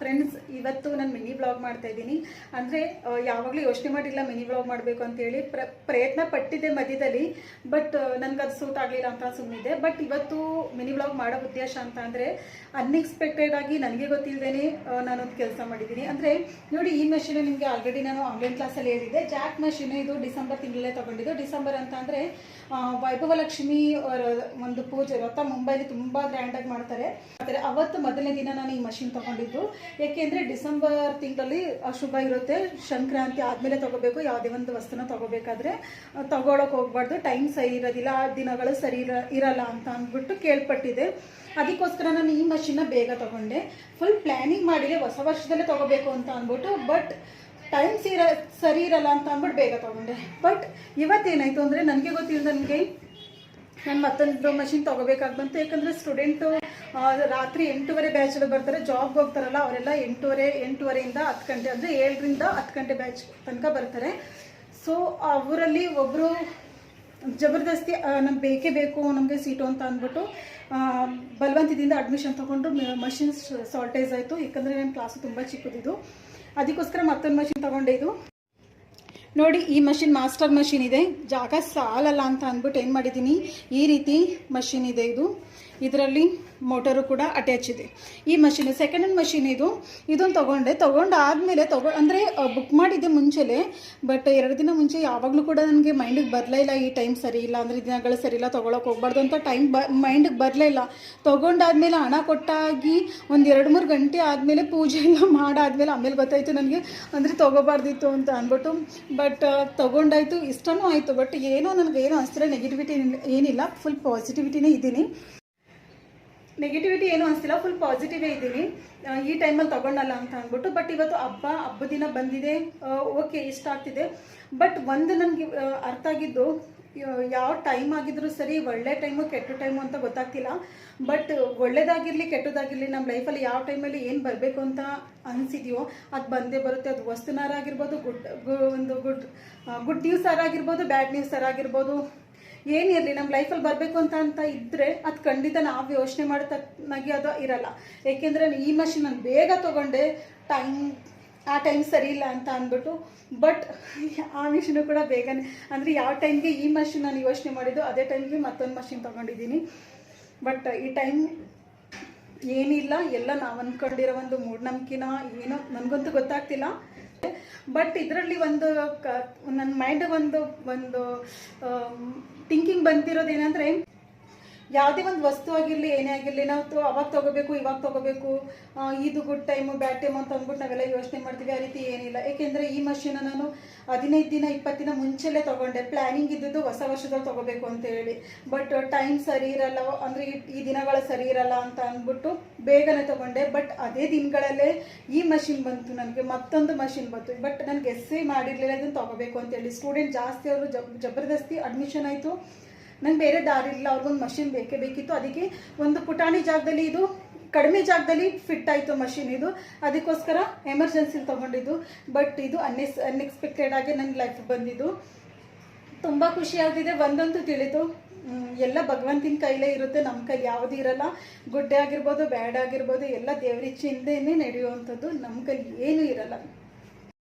treino ಇವತ್ತು ನಾನು mini blog ಮಾಡ್ತಾ ಇದ್ದೀನಿ. ಅಂದರೆ ಯಾವಾಗಲೂ ಯೋಚನೆ ಮಾಡಿಲ್ಲ ಮಿನಿ ಬ್ಲಾಗ್ ಮಾಡಬೇಕು ಅಂತೇಳಿ ಪ್ರ, ಪ್ರಯತ್ನ ಪಟ್ಟಿದ್ದೆ ಮಧ್ಯದಲ್ಲಿ. ಬಟ್ ನನಗೆ ಅದು ಸೂಟ್ ಆಗಲಿಲ್ಲ ಅಂತ ಸುಮ್ಮನಿದೆ ಬಟ್ ಇವತ್ತು ಮಿನಿ ಬ್ಲಾಗ್ ಮಾಡೋ ಉದ್ದೇಶ ಅಂತ ಅಂದರೆ ಅನ್ಎಕ್ಸ್ಪೆಕ್ಟೆಡ್ ಆಗಿ ನನಗೆ ಗೊತ್ತಿಲ್ಲದೇನೆ ನಾನೊಂದು ಕೆಲಸ ಮಾಡಿದ್ದೀನಿ. ಅಂದರೆ, ನೋಡಿ, ಈ ಮೆಷಿನ್ ನಿಮಗೆ ಆಲ್ರೆಡಿ ನಾನು ಆನ್ಲೈನ್ ಕ್ಲಾಸಲ್ಲಿ ಹೇಳಿದ್ದೆ. ಜಾಕ್ ಮೆಷಿನ್ ಇದು ಡಿಸೆಂಬರ್ ತಿಂಗಳಲ್ಲೇ ತೊಗೊಂಡಿದ್ದು. ಡಿಸೆಂಬರ್ ಅಂತ ಅಂದರೆ ವೈಭವ ಲಕ್ಷ್ಮಿ ಒಂದು ಪೂಜೆ ಇರುತ್ತಾ ಮುಂಬೈಲಿ ತುಂಬ ಗ್ರ್ಯಾಂಡಾಗಿ ಮಾಡ್ತಾರೆ. ಆದರೆ, ಅವತ್ತು ಮೊದಲನೇ ದಿನ ನಾನು ಈ ಮಷಿನ್ ತೊಗೊಂಡಿದ್ದು. ಏಕೆಂದರೆ ಡಿಸೆಂಬರ್ ತಿಂಗಳಲ್ಲಿ ಅಶುಭ ಇರುತ್ತೆ. ಸಂಕ್ರಾಂತಿ ಆದ್ಮೇಲೆ ತಗೋಬೇಕು. ಯಾವುದೇ ಒಂದು ವಸ್ತುನ ತಗೋಬೇಕಾದ್ರೆ ತಗೊಳಕ್ ಹೋಗ್ಬಾರ್ದು. ಟೈಮ್ ಸರಿ ಇರೋದಿಲ್ಲ. ಆ ದಿನಗಳು ಸರಿ ಇರ, ಇರಲ್ಲ ಅಂತ ಅಂದ್ಬಿಟ್ಟು ಕೇಳ್ಪಟ್ಟಿದೆ. ಅದಕ್ಕೋಸ್ಕರ ನಾನು ಈ ಮಷಿನ್ನ ಬೇಗ ತಗೊಂಡೆ. ಫುಲ್ ಪ್ಲ್ಯಾನಿಂಗ್ ಮಾಡಿದೆ. ಹೊಸ ವರ್ಷದಲ್ಲೇ ತಗೋಬೇಕು ಅಂತ ಅಂದ್ಬಿಟ್ಟು ಬಟ್ ಟೈಮ್ ಸೀರ, ಸರಿ ಇರಲ್ಲ ಅಂತ ಅಂದ್ಬಿಟ್ಟು ಬೇಗ ತಗೊಂಡೆ. ಬಟ್ ಇವತ್ತೇನಾಯಿತು ಅಂದರೆ, ನನಗೆ ಗೊತ್ತಿಲ್ಲ ನನಗೆ ನಾನು ಮತ್ತೊಂದು ಮಷಿನ್ ತೊಗೋಬೇಕಾಗಿ ಬಂತು ಯಾಕಂದರೆ ಸ್ಟೂಡೆಂಟು ರಾತ್ರಿ ಎಂಟೂವರೆ ಬ್ಯಾಚಲ್ಲಿ ಬರ್ತಾರೆ ಜಾಬ್ಗೆ ಹೋಗ್ತಾರಲ್ಲ, ಅವರೆಲ್ಲ ಎಂಟೂವರೆ, ಎಂಟೂವರೆಯಿಂದ ಹತ್ತು ಗಂಟೆ, ಅಂದರೆ ಏಳರಿಂದ ಹತ್ತು ಗಂಟೆ ಬ್ಯಾಚ್ ತನಕ ಬರ್ತಾರೆ. ಸೊ ಅವರಲ್ಲಿ ಒಬ್ಬರು ಜಬರ್ದಸ್ತಿ ನಮ್ಗೆ ಬೇಕೇ ಬೇಕು, ನಮಗೆ ಸೀಟು ಅಂತ ಅಂದ್ಬಿಟ್ಟು ಬಲವಂತದಿಂದ ಅಡ್ಮಿಷನ್ ತೊಗೊಂಡು ಮಷಿನ್ಸ್ ಶಾರ್ಟೇಜ್ ಆಯಿತು. ಯಾಕಂದರೆ ನನ್ನ ಕ್ಲಾಸು ತುಂಬ ಚಿಕ್ಕದಿದ್ದು ಅದಕ್ಕೋಸ್ಕರ ಮತ್ತೊಂದು ಮಷಿನ್ ತೊಗೊಂಡೆ ಇದು. ನೋಡಿ, ಈ ಮಷಿನ್ ಮಾಸ್ಟರ್ ಮಷಿನ್ ಇದೆ. ಜಾಗ ಸಾಲಲ್ಲ ಅಂತ ಅಂದ್ಬಿಟ್ಟು ಏನು ಮಾಡಿದ್ದೀನಿ ಈ ರೀತಿ ಮಷಿನ್ ಇದೆ ಇದು. ಇದರಲ್ಲಿ ಮೋಟರು ಕೂಡ ಅಟ್ಯಾಚ್ ಇದೆ. ಈ ಮಷಿನ್ ಸೆಕೆಂಡ್ ಹ್ಯಾಂಡ್ ಮಷಿನ್ ಇದು. ಇದೊಂದು ತೊಗೊಂಡೆ. ತೊಗೊಂಡಾದಮೇಲೆ ತಗೊ, ಅಂದರೆ ಬುಕ್ ಮಾಡಿದ್ದೆ ಮುಂಚೆಲೆ ಬಟ್ ಎರಡು ದಿನ ಮುಂಚೆ ಯಾವಾಗಲೂ ಕೂಡ ನನಗೆ ಮೈಂಡಿಗೆ ಬರಲೇ ಇಲ್ಲ. ಈ ಟೈಮ್ ಸರಿ ಇಲ್ಲ, ಅಂದರೆ ದಿನಗಳು ಸರಿ ಇಲ್ಲ ತೊಗೊಳಕ್ಕೆ ಹೋಗ್ಬಾರ್ದು ಅಂತ ಟೈಮ್ ಬ ಮೈಂಡಿಗೆ ಬರಲೇ ಇಲ್ಲ. ತೊಗೊಂಡಾದ್ಮೇಲೆ ಹಣ ಕೊಟ್ಟಾಗಿ ಒಂದು ಎರಡು ಮೂರು ಗಂಟೆ ಆದಮೇಲೆ ಪೂಜೆ ಎಲ್ಲ ಮಾಡಾದ್ಮೇಲೆ ಆಮೇಲೆ ಗೊತ್ತಾಯಿತು ನನಗೆ, ಅಂದರೆ ತೊಗೋಬಾರ್ದಿತ್ತು ಅಂತ ಅಂದ್ಬಿಟ್ಟು ಬಟ್ ತೊಗೊಂಡಾಯಿತು ಇಷ್ಟನೂ ಆಯಿತು. ಬಟ್ ಏನೋ ನನಗೆ ಏನೋ ಅನಿಸ್ತಿಲ್ಲ ನೆಗೆಟಿವಿಟಿ ಏನಿಲ್ಲ. ಫುಲ್ ಪಾಸಿಟಿವಿಟಿನೇ ಇದ್ದೀನಿ. ನೆಗೆಟಿವಿಟಿ ಏನು ಅನಿಸ್ತಿಲ್ಲ ಫುಲ್ ಪಾಸಿಟಿವೇ ಇದ್ದೀನಿ. ಈ ಟೈಮಲ್ಲಿ ತಗೊಂಡಲ್ಲ ಅಂತ ಅಂದ್ಬಿಟ್ಟು. ಬಟ್ ಇವತ್ತು ಹಬ್ಬ ಹಬ್ಬ ದಿನ ಬಂದಿದೆ. ಓಕೆ ಇಷ್ಟ ಆಗ್ತಿದೆ. ಬಟ್ ಒಂದು ನನಗೆ ಅರ್ಥ ಆಗಿದ್ದು ಯಾವ ಟೈಮ್ ಆಗಿದ್ರು ಸರಿ, ಒಳ್ಳೆ ಟೈಮು ಕೆಟ್ಟ ಟೈಮು ಅಂತ ಗೊತ್ತಾಗ್ತಿಲ್ಲ. ಬಟ್ ಒಳ್ಳೇದಾಗಿರಲಿ, ಕೆಟ್ಟದಾಗಿರಲಿ ನಮ್ಮ ಲೈಫಲ್ಲಿ ಯಾವ ಟೈಮಲ್ಲಿ ಏನು ಬರಬೇಕು ಅಂತ ಅನಿಸಿದೆಯೋ, ಅದು ಬಂದೇ ಬರುತ್ತೆ. ಅದು ವಸ್ತುನಾರ ಆಗಿರ್ಬೋದು, ಗುಡ್ ಒಂದು ಗುಡ್ ಗುಡ್ ನ್ಯೂಸ್ ಆಗಿರ್ಬೋದು ಬ್ಯಾಡ್ ನ್ಯೂಸ್ ಆಗಿರ್ಬೋದು. ಏನಿರಲಿ ನಮ್ಮ ಲೈಫಲ್ಲಿ ಬರಬೇಕು ಅಂತ ಅಂತ ಇದ್ದರೆ ಅದು ಖಂಡಿತ ನಾವು ಯೋಚನೆ ಮಾಡತಕ್ನಾಗಿ ಅದು ಇರಲ್ಲ. ಏಕೆಂದರೆ ಈ ಮಷಿನ್ ನಾನು ಬೇಗ ತೊಗೊಂಡೆ ಟೈಮ್ ಆ ಟೈಮ್ ಸರಿ ಇಲ್ಲ ಅಂತ ಅಂದ್ಬಿಟ್ಟು ಬಟ್ ಆ ಮಿಷಿನು ಕೂಡ ಬೇಗನೆ, ಅಂದರೆ ಯಾವ ಟೈಮ್ಗೆ ಈ ಮಷಿನ್ ನಾನು ಯೋಚನೆ ಮಾಡಿದ್ದು, ಅದೇ ಟೈಮ್ಗೆ ಮತ್ತೊಂದು ಮಷಿನ್ ತೊಗೊಂಡಿದ್ದೀನಿ. ಬಟ್ ಈ ಟೈಮ್ ಏನಿಲ್ಲ, ಎಲ್ಲ ನಾವು ಅಂದ್ಕೊಂಡಿರೋ ಒಂದು ಮೂಢನಂಬಿಕೆನ ಏನೋ ನನಗಂತೂ ಗೊತ್ತಾಗ್ತಿಲ್ಲ. ಬಟ್ ಇದರಲ್ಲಿ ಒಂದು ಕ ನನ್ನ ಮೈಂಡ್ ಒಂದು ಒಂದು ಥಿಂಕಿಂಗ್ ಬಂದಿರೋದು ಏನಂದರೆ ಯಾವುದೇ ಒಂದು ವಸ್ತು ಆಗಿರಲಿ, ಏನೇ ಆಗಿರಲಿ, ನಾವು ತೊ- ಅವಾಗ ತಗೋಬೇಕು, ಇವಾಗ ತಗೋಬೇಕು ಇದು ಗುಡ್ ಟೈಮು ಬ್ಯಾಡ್ ಟೈಮ್ ಅಂತ ಅಂದ್ಬಿಟ್ಟು ನಾವೆಲ್ಲ ಯೋಚನೆ ಮಾಡ್ತೀವಿ, ಆ ರೀತಿ ಏನಿಲ್ಲ. ಏಕೆಂದರೆ ಈ ಮಷೀನ ನಾನು ಹದಿನೈದು ದಿನ, ಇಪ್ಪತ್ತು ದಿನ ಮುಂಚೆಲೇ ತೊಗೊಂಡೆ. ಪ್ಲ್ಯಾನಿಂಗ್ ಇದ್ದಿದ್ದು ಹೊಸ ವರ್ಷದಲ್ಲಿ ತೊಗೋಬೇಕು ಅಂತ ಹೇಳಿ. ಬಟ್ ಟೈಮ್ ಸರಿ ಇರಲ್ಲ, ಅಂದರೆ ಈ- ದಿನಗಳ ಸರಿ ಇರಲ್ಲ ಅಂತ ಅಂದ್ಬಿಟ್ಟು ಬೇಗನೆ ತೊಗೊಂಡೆ. ಬಟ್ ಅದೇ ದಿನಗಳಲ್ಲೇ ಈ ಮಷಿನ್ ಬಂತು. ನನಗೆ ಮತ್ತೊಂದು ಮಷಿನ್ ಬಂತು. ಬಟ್ ನನಗೆ ಎಸ್ ಸಿ ಮಾಡಿರಲಿಲ್ಲ ಇದನ್ನು ತೊಗೋಬೇಕು ಅಂತೇಳಿ ಸ್ಟೂಡೆಂಟ್ ಜಾಸ್ತಿ ಅವರು ಜಬ್ ಜಬರ್ದಸ್ತಿ ಅಡ್ಮಿಷನ್ ಆಯಿತು. ನಂಗೆ ಬೇರೆ ದಾರಿ ಇಲ್ಲ, ಅವ್ರಿಗೊಂದು ಮಷಿನ್ ಬೇಕೇ ಬೇಕಿತ್ತು. ಅದಕ್ಕೆ ಒಂದು ಪುಟಾಣಿ ಜಾಗದಲ್ಲಿ ಇದು, ಕಡಿಮೆ ಜಾಗದಲ್ಲಿ ಫಿಟ್ ಆಯಿತು ಮಷಿನ್ ಇದು. ಅದಕ್ಕೋಸ್ಕರ ಎಮರ್ಜೆನ್ಸಿಲಿ ತೊಗೊಂಡಿದ್ದು. ಬಟ್ ಇದು ಅನ್ಎಸ್ ಅನ್ಎಕ್ಸ್ಪೆಕ್ಟೆಡ್ ಆಗಿ ನನ್ನ ಲೈಫ್ ಬಂದಿದ್ದು. ತುಂಬ ಖುಷಿಯಾಗಿದೆ ಒಂದಂತೂ ತಿಳಿತು. ಎಲ್ಲ ಭಗವಂತಿನ ಕೈಲೇ ಇರುತ್ತೆ. ನಮ್ಮ ಕೈ ಯಾವುದೂ ಇರಲ್ಲ. ಗುಡ್ಡೆ ಆಗಿರ್ಬೋದು, ಬ್ಯಾಡ್ ಆಗಿರ್ಬೋದು, ಎಲ್ಲ ದೇವ್ರ ಇಚ್ಛೆಯಿಂದನೇ ನಡೆಯುವಂಥದ್ದು. ನಮ್ಮ ಕೈ ಏನೂ ಇರಲ್ಲ.